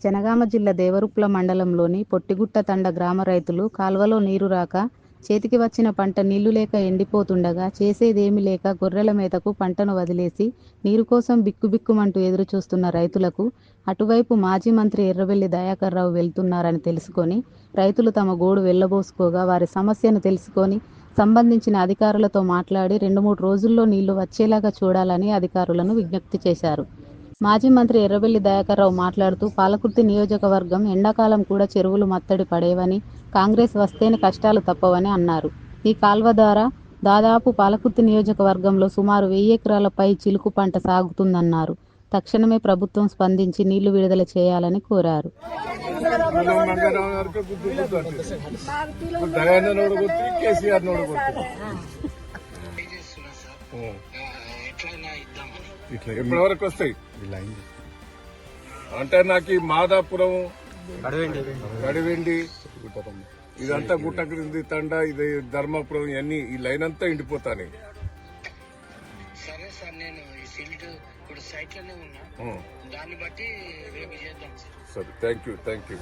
జనగామ జిల్లా దేవరుప్ల మండలంలోని పొట్టిగుట్ట తండ గ్రామ రైతులు కాల్వలో నీరు రాక చేతికి వచ్చిన పంట నీళ్ళు లేక ఎండిపోతుండగా చేసేదేమీ లేక గొర్రెల మేతకు పంటను వదిలేసి నీరు కోసం బిక్కుబిక్కుమంటూ ఎదురు చూస్తున్న రైతులకు అటువైపు మాజీ మంత్రి ఎర్రవెల్లి దయాకర్రావు వెళ్తున్నారని తెలుసుకొని రైతులు తమ గోడు వెళ్ళబోసుకోగా వారి సమస్యను తెలుసుకొని సంబంధించిన అధికారులతో మాట్లాడి రెండు మూడు రోజుల్లో నీళ్ళు వచ్చేలాగా చూడాలని అధికారులను విజ్ఞప్తి చేశారు. మాజీ మంత్రి ఎర్రబెల్లి దయాకర్రావు మాట్లాడుతూ పాలకుర్తి నియోజకవర్గం ఎండాకాలం కూడా చెరువులు మత్తడి పడేవని కాంగ్రెస్ వస్తేనే కష్టాలు తప్పవని అన్నారు. ఈ కాల్వ ద్వారా దాదాపు పాలకుర్తి నియోజకవర్గంలో సుమారు వెయ్యి ఎకరాలపై చిలుకు పంట సాగుతుందన్నారు. తక్షణమే ప్రభుత్వం స్పందించి నీళ్ళు విడుదల చేయాలని కోరారు. ఇట్లా ఎప్పటి వరకు వస్తాయి అంటే నాకు ఈ మాదాపురం గడివెండి ఇదంతా గుట్ట క్రింది తండ ఇది ధర్మాపురం ఇవన్నీ ఈ లైన్ అంతా ఎండిపోతాను. సరే సార్ నేను ఈ ఇప్పుడు సైట్లోనే ఉన్నా దాన్ని బట్టి రేపు చేద్దాం సార్. సరే థ్యాంక్ యూ థ్యాంక్ యూ.